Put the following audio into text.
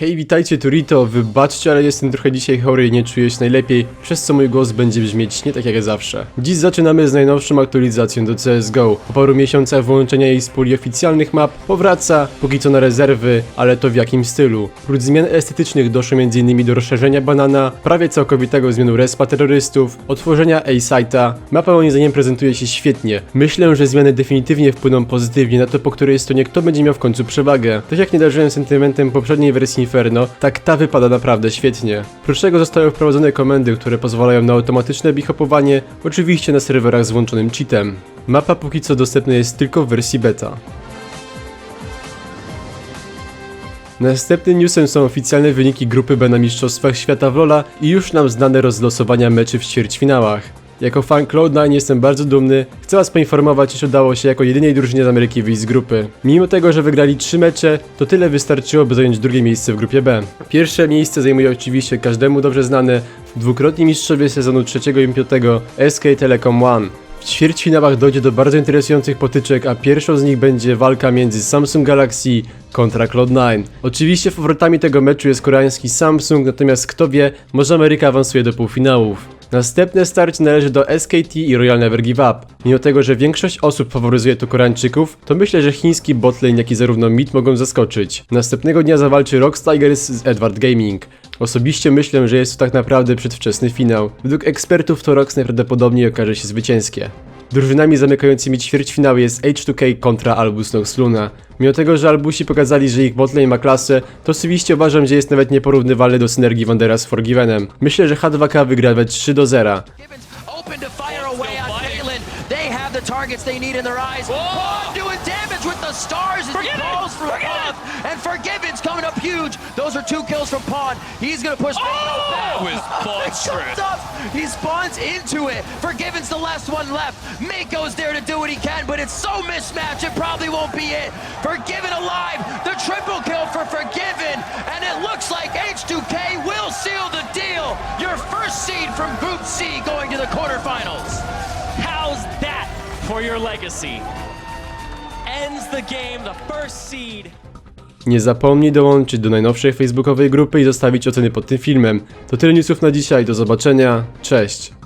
Hej, witajcie Turito, wybaczcie, ale jestem trochę dzisiaj chory i nie czuję się najlepiej, przez co mój głos będzie brzmieć nie tak jak zawsze. Dziś zaczynamy z najnowszą aktualizacją do CSGO. Po paru miesiącach wyłączenia jej z puli oficjalnych map powraca, póki co na rezerwy, ale to w jakim stylu. Prócz zmian estetycznych doszło m.in. do rozszerzenia banana, prawie całkowitego zmianu respa terrorystów, otworzenia A-Site'a. Mapa moim zdaniem prezentuje się świetnie. Myślę, że zmiany definitywnie wpłyną pozytywnie na to, po której stronie kto będzie miał w końcu przewagę. Tak jak nie darzyłem sentymentem poprzedniej wersji Inferno, tak ta wypada naprawdę świetnie. Prócz tego zostały wprowadzone komendy, które pozwalają na automatyczne bihopowanie, oczywiście na serwerach z włączonym cheatem. Mapa póki co dostępna jest tylko w wersji beta. Następnym newsem są oficjalne wyniki grupy B na Mistrzostwach Świata w Lola i już nam znane rozlosowania meczy w ćwierćfinałach. Jako fan Cloud9 jestem bardzo dumny. Chcę was poinformować, iż udało się jako jedynej drużynie z Ameryki wyjść z grupy. Mimo tego, że wygrali 3 mecze, to tyle wystarczyło, by zająć drugie miejsce w grupie B. Pierwsze miejsce zajmuje oczywiście każdemu dobrze znane dwukrotni mistrzowie sezonu trzeciego i piątego SK Telecom One. W ćwierćfinałach dojdzie do bardzo interesujących potyczek, a pierwszą z nich będzie walka między Samsung Galaxy kontra Cloud9. Oczywiście faworytami tego meczu jest koreański Samsung, natomiast kto wie, może Ameryka awansuje do półfinałów. Następne starcie należy do SKT i Royal Never Give Up. Mimo tego, że większość osób faworyzuje tu Koreańczyków, to myślę, że chiński botlane, jak i zarówno mid mogą zaskoczyć. Następnego dnia zawalczy Rox Tigers z Edward Gaming. Osobiście myślę, że jest to tak naprawdę przedwczesny finał. Według ekspertów to Rox najprawdopodobniej okaże się zwycięskie. Drużynami zamykającymi ćwierćfinały jest H2K kontra Albus Nox Luna. Mimo tego, że Albusi pokazali, że ich botlane ma klasę, to osobiście uważam, że jest nawet nieporównywalny do synergii Wandera z Forgivenem. Myślę, że H2K wygra we 3 do 0. Gibbons open to fire away on Balin. They have the targets they need in their eyes. Pawn doing damage with the stars as he Pawn. And huge. Those are two kills from Pawn. He's gonna push Mako back. That was monstrous. He spawns into it. Forgiven's the last one left. Mako's there to do what he can, but it's so mismatched it probably won't be it. Forgiven alive. The triple kill for Forgiven. And it looks like H2K will seal the deal. Your first seed from Group C going to the quarterfinals. How's that for your legacy? Ends the game, the first seed. Nie zapomnij dołączyć do najnowszej facebookowej grupy i zostawić oceny pod tym filmem. To tyle newsów na dzisiaj, do zobaczenia, cześć!